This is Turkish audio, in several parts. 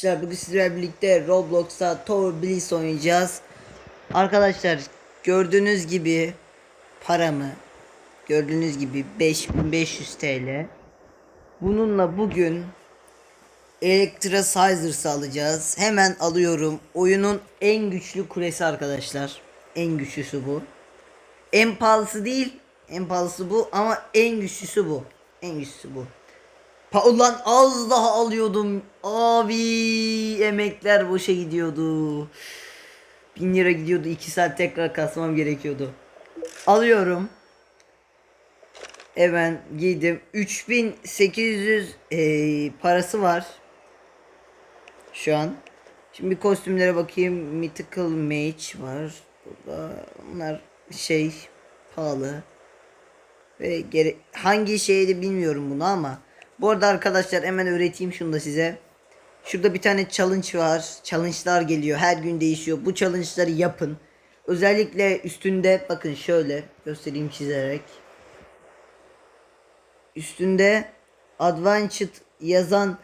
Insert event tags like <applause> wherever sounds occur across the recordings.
arkadaşlar bugün sizlerle birlikte Roblox'ta Tower Blitz oynayacağız. Arkadaşlar gördüğünüz gibi paramı gördüğünüz gibi 5500 TL. Bununla bugün Electra Sizers'ı alacağız. Hemen alıyorum. Oyunun en güçlü kulesi arkadaşlar. En güçlüsü bu. En pahalısı değil. En pahalısı bu ama en güçlüsü bu. En güçlüsü bu. Pa ulan az daha alıyordum. Abi emekler boşa gidiyordu. 1000 lira gidiyordu. 2 saat tekrar kasmam gerekiyordu. Alıyorum. Hemen giydim. 3800 eee, parası var. Şu an. Şimdi kostümlere bakayım. Mythical Mage var. Burada bunlar şey pahalı. Ve gere hangi şeydi bilmiyorum bunu ama. Bu arada arkadaşlar hemen öğreteyim şunu da size. Şurada bir tane challenge var. Challenge'lar geliyor. Her gün değişiyor. Bu challenge'ları yapın. Özellikle üstünde bakın şöyle göstereyim çizerek. Üstünde Advanced yazan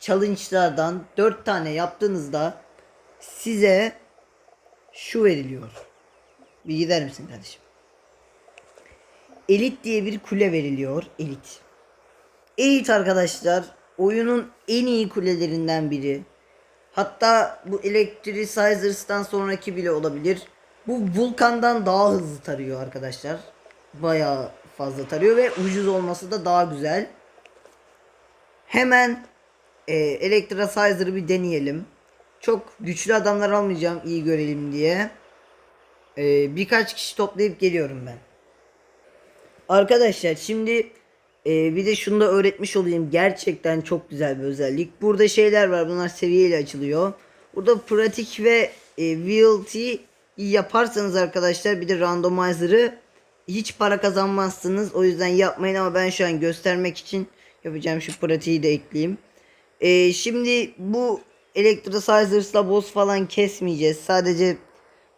challenge'lardan 4 tane yaptığınızda size şu veriliyor. Bir gider misin kardeşim? Elit diye bir kule veriliyor. Elit. Elit arkadaşlar oyunun en iyi kulelerinden biri. Hatta bu Electricizers'tan sonraki bile olabilir. Bu Vulkan'dan daha hızlı tarıyor arkadaşlar. Bayağı fazla tarıyor ve ucuz olması da daha güzel. Hemen e, Electricizer'ı bir deneyelim. Çok güçlü adamlar almayacağım iyi görelim diye. E, birkaç kişi toplayıp geliyorum ben. Arkadaşlar şimdi e, bir de şunu da öğretmiş olayım. Gerçekten çok güzel bir özellik. Burada şeyler var. Bunlar seviyeyle açılıyor. Burada pratik ve e, VLT yaparsanız arkadaşlar bir de randomizer'ı hiç para kazanmazsınız. O yüzden yapmayın ama ben şu an göstermek için yapacağım şu pratiği de ekleyeyim. E, şimdi bu Electrocizers'la boss falan kesmeyeceğiz. Sadece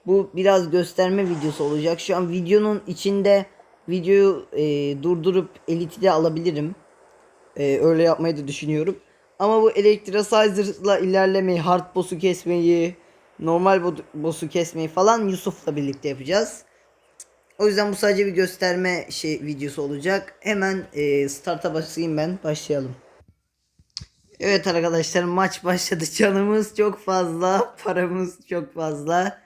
bu biraz gösterme videosu olacak. Şu an videonun içinde videoyu e, durdurup eliti de alabilirim. E, öyle yapmayı da düşünüyorum. Ama bu Electrocizer'la ilerlemeyi, hard boss'u kesmeyi, normal bo- boss'u kesmeyi falan Yusuf'la birlikte yapacağız. O yüzden bu sadece bir gösterme şey videosu olacak. Hemen e, start'a başlayayım ben. Başlayalım. Evet arkadaşlar maç başladı. Canımız çok fazla, paramız çok fazla.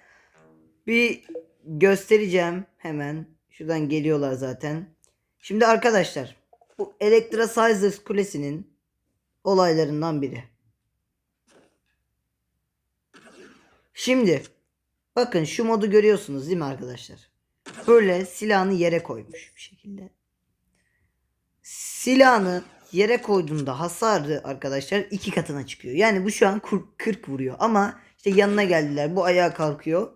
Bir göstereceğim hemen. Şuradan geliyorlar zaten. Şimdi arkadaşlar bu Electrocizers Kulesi'nin olaylarından biri. Şimdi bakın şu modu görüyorsunuz değil mi arkadaşlar? Böyle silahını yere koymuş bir şekilde. Silahını yere koyduğunda hasarı arkadaşlar iki katına çıkıyor. Yani bu şu an kur- 40 vuruyor ama işte yanına geldiler. Bu ayağa kalkıyor.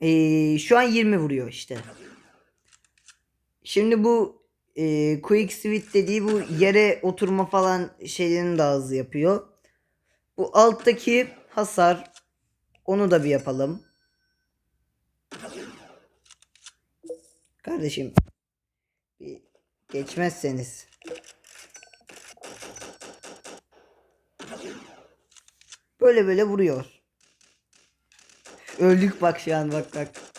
Ee, şu an 20 vuruyor işte. Şimdi bu e, quick switch dediği bu yere oturma falan şeylerini daha hızlı yapıyor. Bu alttaki hasar onu da bir yapalım. Kardeşim bir geçmezseniz. Böyle böyle vuruyor. Öldük bak şu an bak bak.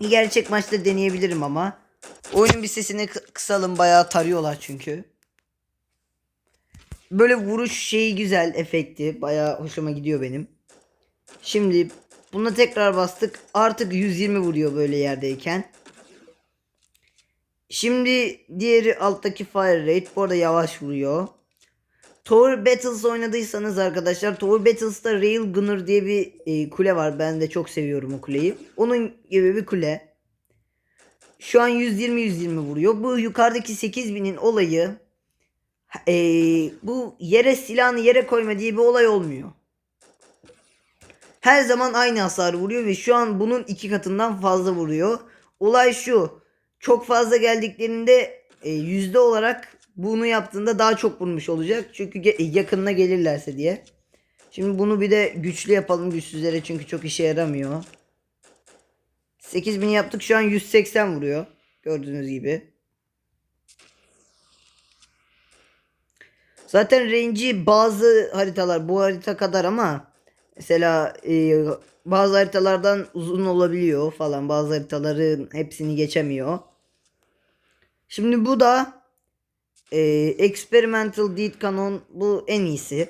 Gerçek maçta deneyebilirim ama. Oyunun bir sesini kı- kısalım bayağı tarıyorlar çünkü. Böyle vuruş şeyi güzel efekti. Bayağı hoşuma gidiyor benim. Şimdi buna tekrar bastık. Artık 120 vuruyor böyle yerdeyken. Şimdi diğeri alttaki fire rate. Bu arada yavaş vuruyor. Tower Battles oynadıysanız arkadaşlar Tower Battles'ta Rail Gunner diye bir e, kule var. Ben de çok seviyorum o kuleyi. Onun gibi bir kule. Şu an 120-120 vuruyor. Bu yukarıdaki 8000'in olayı e, bu yere silahını yere koyma diye bir olay olmuyor. Her zaman aynı hasar vuruyor ve şu an bunun iki katından fazla vuruyor. Olay şu. Çok fazla geldiklerinde e, yüzde olarak bunu yaptığında daha çok vurmuş olacak. Çünkü yakınına gelirlerse diye. Şimdi bunu bir de güçlü yapalım güçsüzlere çünkü çok işe yaramıyor. 8000 yaptık şu an 180 vuruyor. Gördüğünüz gibi. Zaten range'i bazı haritalar bu harita kadar ama mesela e, bazı haritalardan uzun olabiliyor falan. Bazı haritaların hepsini geçemiyor. Şimdi bu da e, Experimental Deed Canon bu en iyisi.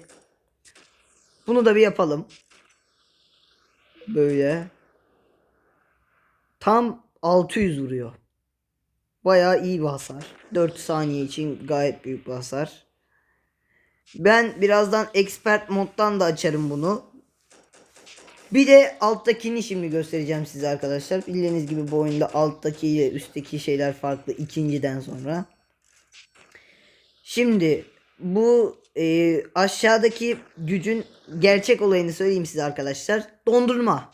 Bunu da bir yapalım. Böyle. Tam 600 vuruyor. Bayağı iyi bir hasar. 4 saniye için gayet büyük bir hasar. Ben birazdan expert moddan da açarım bunu. Bir de alttakini şimdi göstereceğim size arkadaşlar. Bildiğiniz gibi bu oyunda alttaki ile üstteki şeyler farklı ikinciden sonra. Şimdi bu e, aşağıdaki gücün gerçek olayını söyleyeyim size arkadaşlar. Dondurma.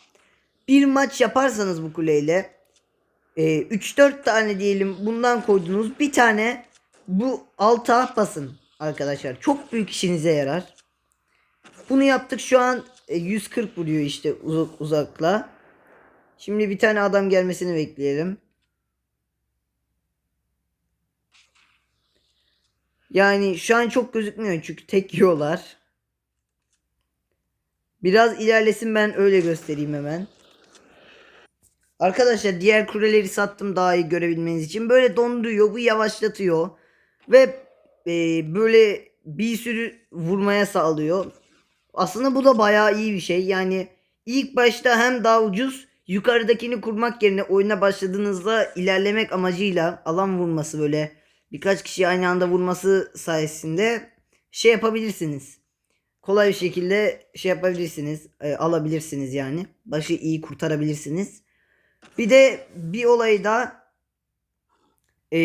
Bir maç yaparsanız bu kuleyle e, 3-4 tane diyelim bundan koydunuz. Bir tane bu alta basın arkadaşlar. Çok büyük işinize yarar. Bunu yaptık şu an e, 140 vuruyor işte uzak uzakla. Şimdi bir tane adam gelmesini bekleyelim. Yani şu an çok gözükmüyor çünkü tek yiyorlar. Biraz ilerlesin ben öyle göstereyim hemen. Arkadaşlar diğer kuleleri sattım daha iyi görebilmeniz için. Böyle donduruyor bu yavaşlatıyor. Ve e, böyle bir sürü vurmaya sağlıyor. Aslında bu da bayağı iyi bir şey. Yani ilk başta hem daha ucuz yukarıdakini kurmak yerine oyuna başladığınızda ilerlemek amacıyla alan vurması böyle birkaç kişi aynı anda vurması sayesinde şey yapabilirsiniz. Kolay bir şekilde şey yapabilirsiniz. e, alabilirsiniz yani. Başı iyi kurtarabilirsiniz. Bir de bir olayı da e,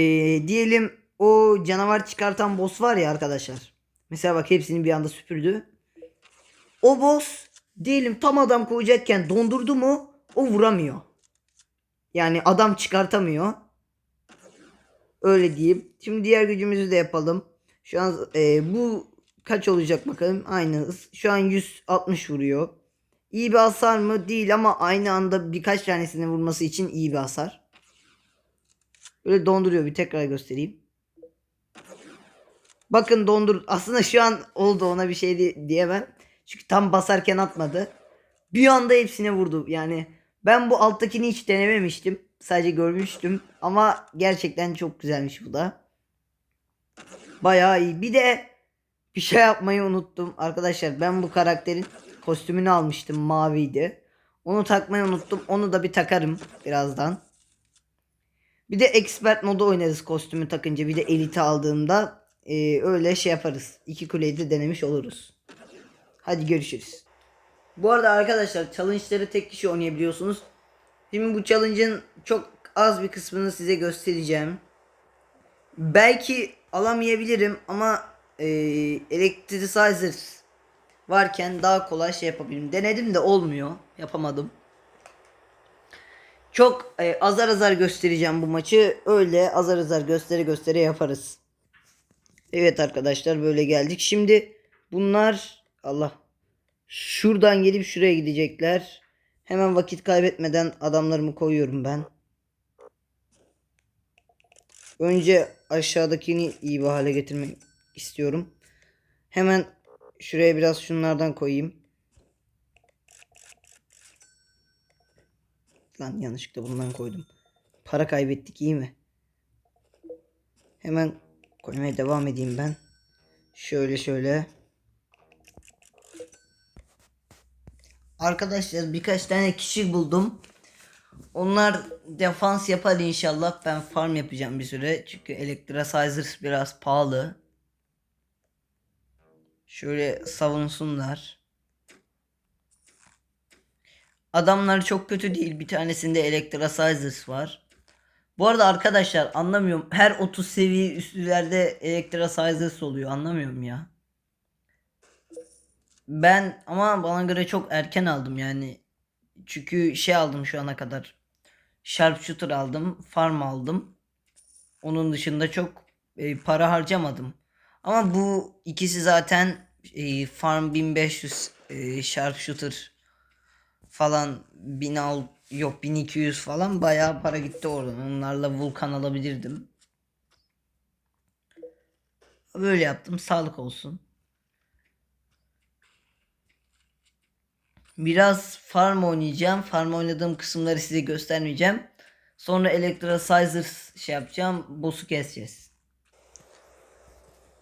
diyelim o canavar çıkartan boss var ya arkadaşlar. Mesela bak hepsini bir anda süpürdü. O boss diyelim tam adam koyacakken dondurdu mu o vuramıyor. Yani adam çıkartamıyor. Öyle diyeyim. Şimdi diğer gücümüzü de yapalım. Şu an e, bu kaç olacak bakalım. Aynı hız. Şu an 160 vuruyor. İyi bir hasar mı? Değil ama aynı anda birkaç tanesini vurması için iyi bir hasar. Böyle donduruyor. Bir tekrar göstereyim. Bakın dondur. Aslında şu an oldu ona bir şey di- diyemem. Çünkü tam basarken atmadı. Bir anda hepsine vurdu. Yani ben bu alttakini hiç denememiştim. Sadece görmüştüm. Ama gerçekten çok güzelmiş bu da. Bayağı iyi. Bir de bir şey yapmayı unuttum. Arkadaşlar ben bu karakterin kostümünü almıştım. Maviydi. Onu takmayı unuttum. Onu da bir takarım birazdan. Bir de expert modu oynarız kostümü takınca. Bir de elite aldığımda e, öyle şey yaparız. İki kuleyi de denemiş oluruz. Hadi görüşürüz. Bu arada arkadaşlar challenge'ları tek kişi oynayabiliyorsunuz. Şimdi bu challenge'ın çok az bir kısmını size göstereceğim. Belki alamayabilirim ama e, Electricizer varken daha kolay şey yapabilirim. Denedim de olmuyor. Yapamadım. Çok e, azar azar göstereceğim bu maçı. Öyle azar azar göstere göstere yaparız. Evet arkadaşlar böyle geldik. Şimdi bunlar Allah şuradan gelip şuraya gidecekler. Hemen vakit kaybetmeden adamlarımı koyuyorum ben. Önce aşağıdakini iyi bir hale getirmek istiyorum. Hemen şuraya biraz şunlardan koyayım. Lan yanlışlıkla bundan koydum. Para kaybettik iyi mi? Hemen koymaya devam edeyim ben. Şöyle şöyle. Arkadaşlar birkaç tane kişi buldum. Onlar defans yapar inşallah. Ben farm yapacağım bir süre. Çünkü Electricizer biraz pahalı. Şöyle savunsunlar. Adamlar çok kötü değil. Bir tanesinde Electricizers var. Bu arada arkadaşlar anlamıyorum. Her 30 seviye üstlerde Electricizers oluyor. Anlamıyorum ya. Ben ama bana göre çok erken aldım yani. Çünkü şey aldım şu ana kadar. Sharpshooter aldım. Farm aldım. Onun dışında çok e, para harcamadım. Ama bu ikisi zaten e, Farm 1500 e, Sharpshooter falan 1600 yok 1200 falan bayağı para gitti oradan. Onlarla Vulkan alabilirdim. Böyle yaptım. Sağlık olsun. Biraz farm oynayacağım. Farm oynadığım kısımları size göstermeyeceğim. Sonra Electrocizers şey yapacağım. Boss'u keseceğiz.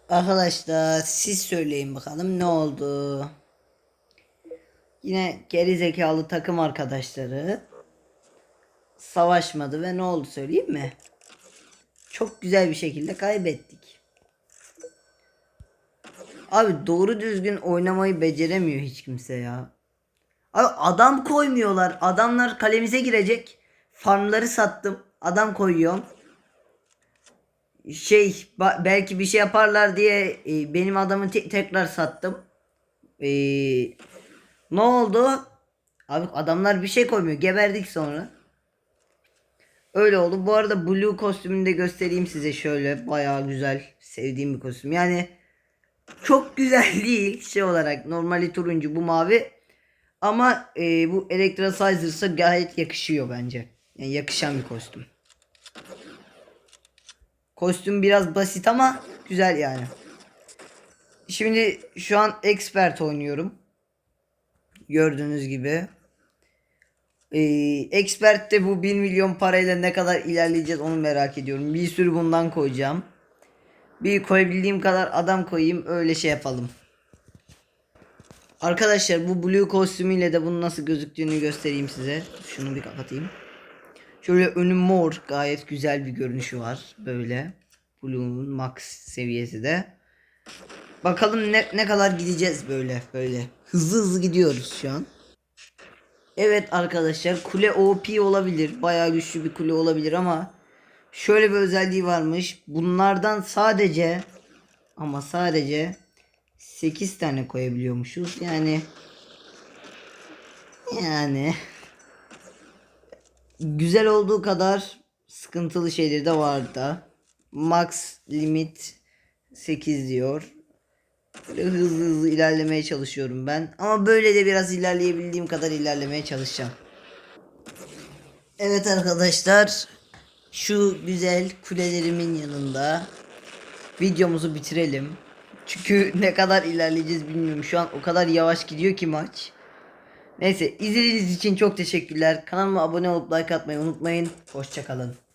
Arkadaşlar siz söyleyin bakalım ne oldu? Yine geri zekalı takım arkadaşları savaşmadı ve ne oldu söyleyeyim mi? Çok güzel bir şekilde kaybettik. Abi doğru düzgün oynamayı beceremiyor hiç kimse ya. Adam koymuyorlar. Adamlar kalemize girecek. Farmları sattım. Adam koyuyorum. Şey belki bir şey yaparlar diye e, benim adamı te- tekrar sattım. E, ne oldu? Abi adamlar bir şey koymuyor. Geberdik sonra. Öyle oldu. Bu arada blue kostümünü de göstereyim size şöyle. Bayağı güzel. Sevdiğim bir kostüm. Yani çok güzel <laughs> değil şey olarak. Normali turuncu bu mavi. Ama e, bu Electrocizers'a gayet yakışıyor bence. Yani yakışan bir kostüm. Kostüm biraz basit ama güzel yani. Şimdi şu an expert oynuyorum. Gördüğünüz gibi. Ee, Expert'te bu 1 milyon parayla ne kadar ilerleyeceğiz onu merak ediyorum. Bir sürü bundan koyacağım. Bir koyabildiğim kadar adam koyayım öyle şey yapalım. Arkadaşlar bu blue kostümüyle de bunun nasıl gözüktüğünü göstereyim size. Şunu bir kapatayım. Şöyle önü mor gayet güzel bir görünüşü var. Böyle. Blue'un max seviyesi de. Bakalım ne, ne kadar gideceğiz böyle böyle. Hızlı hızlı gidiyoruz şu an. Evet arkadaşlar kule OP olabilir. Bayağı güçlü bir kule olabilir ama şöyle bir özelliği varmış. Bunlardan sadece ama sadece 8 tane koyabiliyormuşuz. Yani yani güzel olduğu kadar sıkıntılı şeyleri de var da. Max limit 8 diyor. Böyle hızlı hızlı ilerlemeye çalışıyorum ben. Ama böyle de biraz ilerleyebildiğim kadar ilerlemeye çalışacağım. Evet arkadaşlar. Şu güzel kulelerimin yanında videomuzu bitirelim. Çünkü ne kadar ilerleyeceğiz bilmiyorum. Şu an o kadar yavaş gidiyor ki maç. Neyse izlediğiniz için çok teşekkürler. Kanalıma abone olup like atmayı unutmayın. Hoşçakalın.